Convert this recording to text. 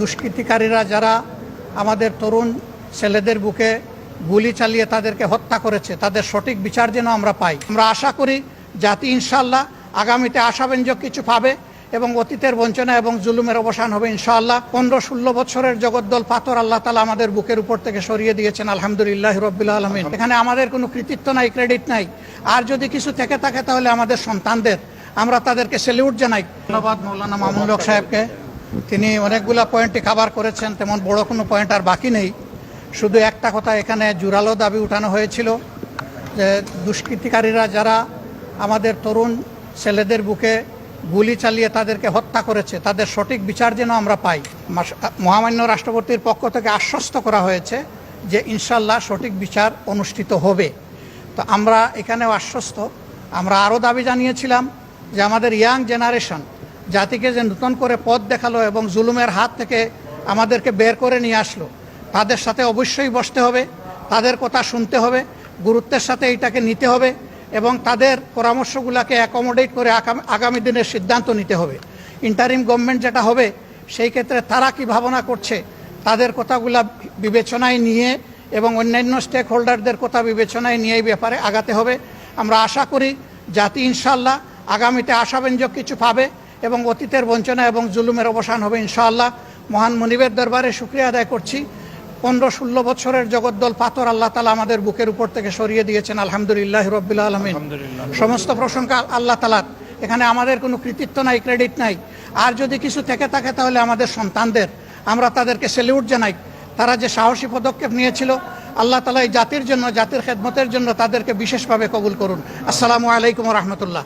দুষ্কৃতিকারীরা যারা আমাদের তরুণ ছেলেদের বুকে গুলি চালিয়ে তাদেরকে হত্যা করেছে, তাদের সঠিক বিচার যেন আমরা পাই। আমরা আশা করি জাতি ইনশাল্লাহ আগামীতে আশাব্যঞ্জক কিছু পাবে এবং অতীতের বঞ্চনা এবং জুলুমের অবসান হবে ইনশাআল্লাহ। পনেরো ষোলো বছরের জগদ্দল পাথর আল্লাহ তালা আমাদের বুকের উপর থেকে সরিয়ে দিয়েছেন, আলহামদুলিল্লাহ রবিল্লা আলমিন। এখানে আমাদের কোনো কৃতিত্ব নাই, ক্রেডিট নাই। আর যদি কিছু থেকে থাকে তাহলে আমাদের সন্তানদের আমরা তাদেরকে সেলিউট জানাই। ধন্যবাদ, মৌলানা মামুন হক সাহেবকে। তিনি অনেকগুলা পয়েন্টে কাভার করেছেন, তেমন বড় কোনো পয়েন্ট আর বাকি নেই। শুধু একটা কথা এখানে জোরালো দাবি উঠানো হয়েছিল যে দুষ্কৃতিকারীরা যারা আমাদের তরুণ ছেলেদের বুকে গুলি চালিয়ে তাদেরকে হত্যা করেছে, তাদের সঠিক বিচার যেন আমরা পাই। মহামান্য রাষ্ট্রপতির পক্ষ থেকে আশ্বস্ত করা হয়েছে যে ইনশাল্লাহ সঠিক বিচার অনুষ্ঠিত হবে। তো আমরা এখানেও আশ্বস্ত। আমরা আরও দাবি জানিয়েছিলাম যে আমাদের ইয়াং জেনারেশন জাতিকে যে নতুন করে পথ দেখাল এবং জুলুমের হাত থেকে আমাদেরকে বের করে নিয়ে আসলো, তাদের সাথে অবশ্যই বসতে হবে, তাদের কথা শুনতে হবে, গুরুত্বের সাথে এইটাকে নিতে হবে এবং তাদের পরামর্শগুলোকে অ্যাকোমোডেট করে আগামী- দিনের সিদ্ধান্ত নিতে হবে। ইন্টারিম গভর্নমেন্ট যেটা হবে, সেই ক্ষেত্রে তারা কি ভাবনা করছে, তাদের কথাগুলা বিবেচনায় নিয়ে এবং অন্যান্য স্টেক হোল্ডারদের কথা বিবেচনায় নিয়ে এই ব্যাপারে আগাতে হবে। আমরা আশা করি জাতি ইনশাল্লাহ আগামীতে আশাব্যঞ্জক কিছু পাবে। এবং অতীতের বঞ্চনা এবং জুলুমের অবসান হবে ইনশাআল্লাহ। মহান মনিবের দরবারে শুক্রিয়া আদায় করছি। পনেরো ষোলো বছরের জগদ্দল পাথর আল্লাহ তালা আমাদের বুকের উপর থেকে সরিয়ে দিয়েছেন। আলহামদুলিল্লাহ রবিল্লা আলমিন। সমস্ত প্রশংসা আল্লাহ তালার এখানে আমাদের কোনো কৃতিত্ব নাই ক্রেডিট নাই। আর যদি কিছু থেকে থাকে তাহলে আমাদের সন্তানদের। আমরা তাদেরকে সেলিউট জানাই। তারা যে সাহসী পদক্ষেপ নিয়েছিল আল্লাহ তালা এই জাতির জন্য জাতির খেদমতের জন্য তাদেরকে বিশেষভাবে কবুল করুন। আসসালামু আলাইকুম রহমতুল্লাহ।